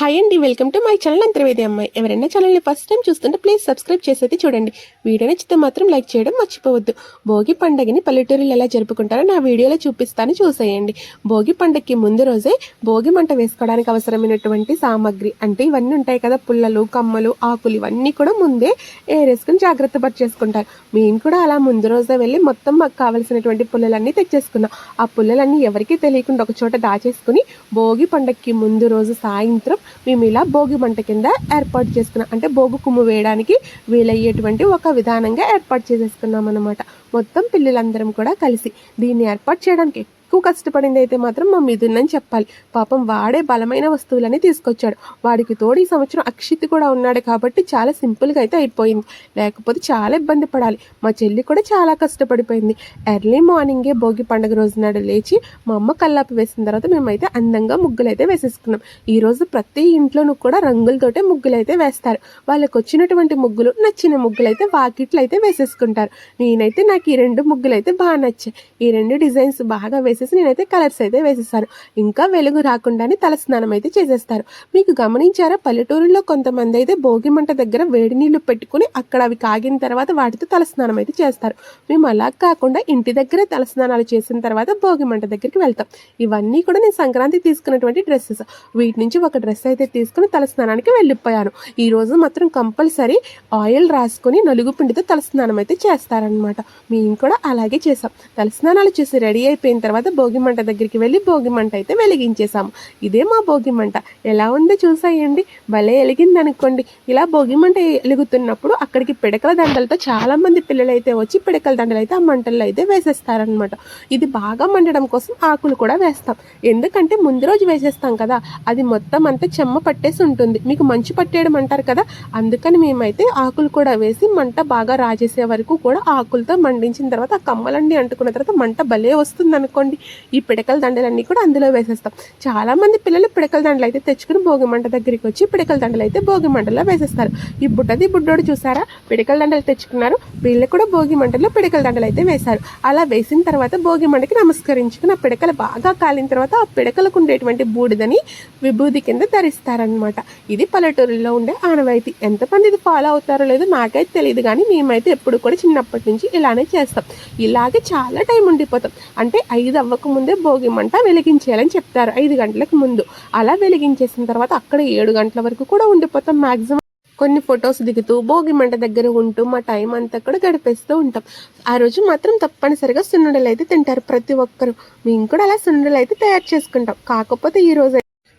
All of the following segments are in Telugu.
హాయ్ అండి welcome to my channel Antarvedi అమ్మాయి. ఎవరైనా ఛానల్ని ఫస్ట్ టైం చూస్తుంటే ప్లీజ్ సబ్స్క్రైబ్ చేసి చూడండి. వీడియో నచ్చితే మాత్రం లైక్ చేయడం మర్చిపోవద్దు. భోగి పండగని పల్లెటూరులో ఎలా జరుపుకుంటారో నా వీడియోలో చూపిస్తాను చూసేయండి. భోగి పండగకి ముందు రోజే భోగి మంట వేసుకోవడానికి అవసరమైనటువంటి సామాగ్రి అంటే ఇవన్నీ ఉంటాయి కదా పుల్లలు కమ్మలు ఆకులు ఇవన్నీ కూడా ముందే ఏరేసుకుని జాగ్రత్త పరిచేసుకుంటారు. మేము కూడా అలా ముందు రోజే వెళ్ళి మొత్తం మాకు కావలసినటువంటి పుల్లలన్నీ తెచ్చేసుకున్నాం. ఆ పుల్లలన్నీ ఎవరికీ తెలియకుండా ఒక చోట దాచేసుకుని భోగి పండగకి ముందు రోజు సాయంత్రం మేము ఇలా భోగి మంట కింద ఏర్పాటు చేసుకున్నాం. అంటే భోగి కుమ్ము వేయడానికి వీలయ్యేటువంటి ఒక విధానంగా ఏర్పాటు చేసేసుకున్నాం అనమాట మొత్తం పిల్లలందరం కూడా కలిసి దీన్ని ఏర్పాటు చేయడానికి ఎక్కువ కష్టపడింది అయితే మాత్రం మా మిథున్ చెప్పాలి. పాపం వాడే బలమైన వస్తువులని తీసుకొచ్చాడు. వాడికి తోడు ఈ సంవత్సరం అక్షిత్ కూడా ఉన్నాడు కాబట్టి చాలా సింపుల్గా అయితే అయిపోయింది. లేకపోతే చాలా ఇబ్బంది పడాలి. మా చెల్లి కూడా చాలా కష్టపడిపోయింది. ఎర్లీ మార్నింగే భోగి పండుగ రోజు నాడు లేచి మా అమ్మ కల్లాపి వేసిన తర్వాత మేమైతే అందంగా ముగ్గులు అయితే వేసేసుకున్నాం ఈరోజు ప్రతి ఇంట్లోనూ కూడా రంగులతోటే ముగ్గులు అయితే వేస్తారు. వాళ్ళకి వచ్చినటువంటి ముగ్గులు నచ్చిన ముగ్గులు అయితే వాకిట్లు అయితే వేసేసుకుంటారు. నేనైతే నాకు ఈ రెండు ముగ్గులు అయితే బాగా నచ్చాయి. ఈ రెండు డిజైన్స్ బాగా వేసి వేసేసి నేనైతే కలర్స్ అయితే వేసేసాను ఇంకా వెలుగు రాకుండానే తలస్నానం అయితే చేసేస్తారు. మీకు గమనించారా? పల్లెటూరులో కొంతమంది అయితే భోగి మంట దగ్గర వేడి నీళ్ళు పెట్టుకుని అక్కడ అవి కాగిన తర్వాత వాటితో తలస్నానం అయితే చేస్తారు. మేము అలా కాకుండా ఇంటి దగ్గరే తలస్నానాలు చేసిన తర్వాత భోగి మంట దగ్గరికి వెళ్తాం. ఇవన్నీ కూడా నేను సంక్రాంతి తీసుకున్నటువంటి డ్రెస్సెస్. వీటి నుంచి ఒక డ్రెస్ అయితే తీసుకుని తలస్నానానికి వెళ్ళిపోయాను. ఈ రోజు మాత్రం కంపల్సరీ ఆయిల్ రాసుకొని నలుగు పిండితో తలస్నానం అయితే చేస్తారనమాట మేము కూడా అలాగే చేసాం తలస్నానాలు చేసి రెడీ అయిపోయిన తర్వాత భోగి మంట దగ్గరికి వెళ్ళి భోగి మంట అయితే వెలిగించేసాము ఇదే మా భోగి మంట ఎలా ఉందో చూసాయండి. భలే వెలిగింది అనుకోండి ఇలా భోగి మంట వెలుగుతున్నప్పుడు అక్కడికి పిడకల దండలతో చాలామంది పిల్లలు అయితే వచ్చి పిడకల దండలు అయితే ఆ మంటల్లో అయితే వేసేస్తారనమాట ఇది బాగా మండడం కోసం ఆకులు కూడా వేస్తాం. ఎందుకంటే ముందు రోజు వేసేస్తాం కదా. అది మొత్తం అంతా చెమ్మ పట్టేసి ఉంటుంది. మీకు మంచు పట్టేయడం అంటారు కదా. అందుకని మేమైతే ఆకులు కూడా వేసి మంట బాగా రాజేసే వరకు కూడా ఆకులతో మండించిన తర్వాత ఆ కమ్మలన్నీ అంటుకున్న తర్వాత మంట భలే వస్తుంది అనుకోండి ఈ పిడకల దండలన్నీ కూడా అందులో వేసేస్తాం. చాలామంది పిల్లలు పిడకల దండలు అయితే తెచ్చుకుని భోగి మంట దగ్గరికి వచ్చి పిడకల దండలు అయితే భోగిమంటలో వేసేస్తారు. ఈ బుడ్డది బుడ్డోడు చూసారా? పిడకల దండలు తెచ్చుకున్నారు. వీళ్ళు కూడా భోగి మంటలో పిడకల దండలు అయితే వేశారు. అలా వేసిన తర్వాత భోగి మంటకి నమస్కరించుకుని ఆ పిడకలు బాగా కాలిన తర్వాత ఆ పిడకలకు ఉండేటువంటి బూడిదని విభూది కింద ధరిస్తారనమాట ఇది పల్లెటూరులో ఉండే ఆనవాయితీ. ఎంతమంది ఇది ఫాలో అవుతారో లేదో నాకైతే తెలియదు కానీ మేమైతే ఎప్పుడు కూడా చిన్నప్పటి నుంచి ఇలానే చేస్తాం. ఇలాగే చాలా టైం ఉండిపోతాం. అంటే ఐదు అవ్వకముందే భోగి మంట వెలిగించేయాలని చెప్తారు. ఐదు గంటలకు ముందు. అలా వెలిగించేసిన తర్వాత అక్కడ ఏడు గంటల వరకు కూడా ఉండిపోతాం మ్యాక్సిమం కొన్ని ఫొటోస్ దిగుతూ భోగి మంట దగ్గర ఉంటూ మా టైం అంతా కూడా గడిపేస్తూ ఉంటాం. ఆ రోజు మాత్రం తప్పనిసరిగా సున్నుండలు అయితే తింటారు. ప్రతి ఒక్కరు. మేము కూడా అలా సున్నుండలు అయితే తయారు చేసుకుంటాం. కాకపోతే ఈ రోజు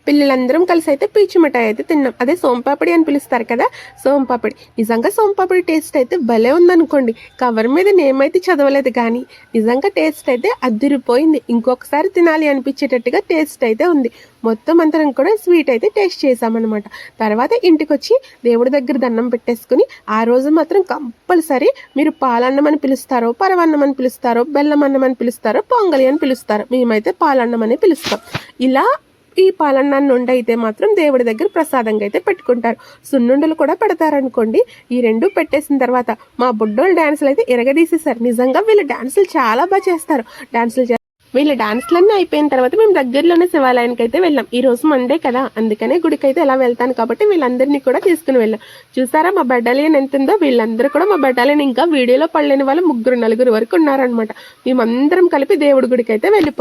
పిల్లలందరం కలిసి అయితే పీచు మిఠాయి అయితే తిన్నాం. అదే సోంపాపిడి అని పిలుస్తారు కదా సోంపాపిడి. నిజంగా సోంపాపిడి టేస్ట్ అయితే భలే ఉందనుకోండి. కవర్ మీద నేమైతే చదవలేదు కానీ నిజంగా టేస్ట్ అయితే అద్దిరిపోయింది. ఇంకొకసారి తినాలి అనిపించేటట్టుగా టేస్ట్ అయితే ఉంది. మొత్తం అందరం కూడా స్వీట్ అయితే టేస్ట్ చేసామన్నమాట తర్వాత ఇంటికి వచ్చి దేవుడి దగ్గర దండం పెట్టేసుకుని ఆ రోజు మాత్రం కంపల్సరీ మీరు పాలన్నం అని పిలుస్తారో పరవన్నం అని పిలుస్తారో బెల్లం అన్నం అని పిలుస్తారో పొంగలి అని పిలుస్తారు. మేమైతే పాలన్నం అని పిలుస్తాం. ఇలా ఈ పాలన్నాన్ని నుండి అయితే మాత్రం దేవుడి దగ్గర ప్రసాదంగా అయితే పెట్టుకుంటారు. సున్నుండలు కూడా పెడతారనుకోండి. ఈ రెండు పెట్టేసిన తర్వాత మా బుడ్డోళ్ళు డాన్సులు అయితే ఎరగదీసేసారు నిజంగా వీళ్ళు డాన్సులు చాలా బాగా చేస్తారు. డాన్సులు వీళ్ళ డాన్స్లన్నీ అయిపోయిన తర్వాత మేము దగ్గరలోనే శివాలయానికి అయితే వెళ్ళాం. ఈ రోజు మండే కదా. అందుకనే గుడికి అయితే ఎలా వెళ్తాను కాబట్టి వీళ్ళందరినీ కూడా తీసుకుని వెళ్ళాం. చూసారా మా బెడ్డాలియన్ ఎంత ఉందో వీళ్ళందరూ కూడా మా బెడ్డాలియన్ ఇంకా వీడియోలో పడలేని వాళ్ళు ముగ్గురు నలుగురు వరకు ఉన్నారనమాట మేమందరం కలిపి దేవుడి గుడికి అయితే వెళ్ళిపోయాం.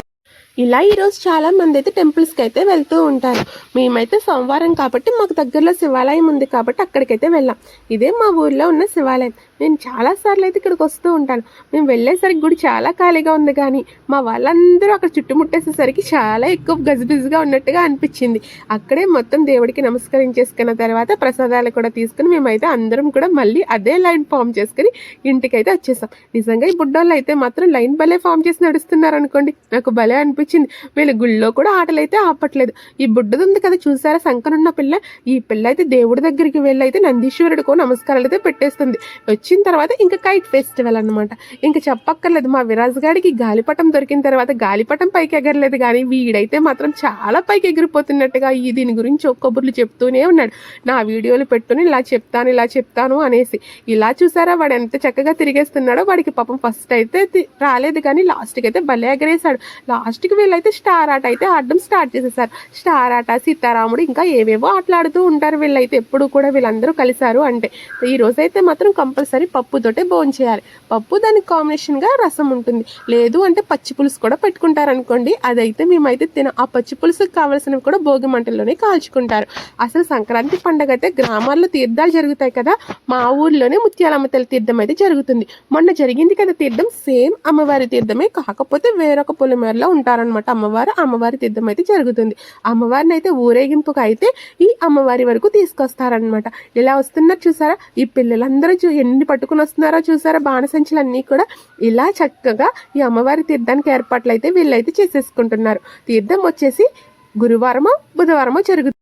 ఇలా ఈరోజు చాలా మంది అయితే టెంపుల్స్కి అయితే వెళ్తూ ఉంటారు. మేమైతే సోమవారం కాబట్టి మాకు దగ్గరలో శివాలయం ఉంది కాబట్టి అక్కడికైతే వెళ్ళాం. ఇదే మా ఊర్లో ఉన్న శివాలయం. నేను చాలా సార్లు అయితే ఇక్కడికి వస్తూ ఉంటాను. మేము వెళ్ళేసరికి గుడి చాలా ఖాళీగా ఉంది కానీ మా వాళ్ళందరూ అక్కడ చుట్టుముట్టేసేసరికి చాలా ఎక్కువ గజిబిజిగా ఉన్నట్టుగా అనిపించింది. అక్కడే మొత్తం దేవుడికి నమస్కరించేసుకున్న తర్వాత ప్రసాదాలు కూడా తీసుకుని మేమైతే అందరం కూడా మళ్ళీ అదే లైన్ ఫామ్ చేసుకుని ఇంటికైతే వచ్చేసాం. నిజంగా ఈ బుడ్డోళ్ళు అయితే మాత్రం లైన్ భలే ఫామ్ చేసి నడుస్తున్నారు అనుకోండి. నాకు భలే అనిపించింది. వీళ్ళ గుళ్ళో కూడా ఆటలు అయితే ఆపట్లేదు. ఈ బుడ్డది ఉంది కదా చూసారా? సంకనున్న పిల్ల. ఈ పిల్ల అయితే దేవుడి దగ్గరికి వెళ్ళి అయితే నందీశ్వరుడికో నమస్కారాలు అయితే పెట్టేస్తుంది. వచ్చి వచ్చిన తర్వాత ఇంకా కైట్ ఫెస్టివల్ అన్నమాట. ఇంకా చెప్పక్కర్లేదు మా విరాజ్ గాడికి గాలిపటం దొరికిన తర్వాత గాలిపటం పైకి ఎగరలేదు కానీ వీడైతే మాత్రం చాలా పైకి ఎగిరిపోతున్నట్టుగా ఈ దీని గురించి ఒక్క కబుర్లు చెప్తూనే ఉన్నాడు. నా వీడియోలు పెట్టుని ఇలా చెప్తాను ఇలా చెప్తాను అనేసి. ఇలా చూసారా వాడు ఎంత చక్కగా తిరిగేస్తున్నాడో వాడికి పాపం ఫస్ట్ అయితే రాలేదు కానీ లాస్ట్కి అయితే భలే ఎగరేశాడు. లాస్ట్కి వీళ్ళైతే స్టార్ ఆట అయితే ఆడడం స్టార్ట్ చేసేసారు. స్టార్ ఆట సీతారాముడు ఇంకా ఏవేవో ఆటలాడుతూ ఉంటారు వీళ్ళైతే. ఎప్పుడు కూడా వీళ్ళందరూ కలిశారు అంటే. ఈ రోజైతే మాత్రం కంపల్సరీ పప్పుతోటే భోజనం చేయాలి. పప్పు దానికి కాంబినేషన్గా రసం ఉంటుంది. లేదు అంటే పచ్చి పులుసు కూడా పెట్టుకుంటారు అనుకోండి అదైతే మేమైతే తిన ఆ పచ్చి పులుసుకు కావాల్సినవి కూడా భోగి మంటల్లోనే కాల్చుకుంటారు. అసలు సంక్రాంతి పండగ అయితే గ్రామాల్లో తీర్థాలు జరుగుతాయి కదా మా ఊర్లోనే ముత్యాలమ్మ తల్లి తీర్థం అయితే జరుగుతుంది. మొన్న జరిగింది కదా తీర్థం సేమ్ అమ్మవారి తీర్థమే కాకపోతే వేరొక పొలిమేరలో ఉంటారనమాట అమ్మవారు అమ్మవారి తీర్థం అయితే జరుగుతుంది. అమ్మవారిని అయితే ఊరేగింపుకు అయితే ఈ అమ్మవారి వరకు తీసుకొస్తారనమాట ఇలా వస్తున్నారు చూసారా? ఈ పిల్లలందరూ చూ ఎన్ని పట్టుకుని వస్తున్నారో చూసారా? బాణసంచులు అన్నీ కూడా ఇలా చక్కగా ఈ అమ్మవారి తీర్థానికి ఏర్పాట్లు అయితే వీళ్ళైతే చేసేసుకుంటున్నారు. తీర్థం వచ్చేసి గురువారమో బుధవారమో జరుగుతుంది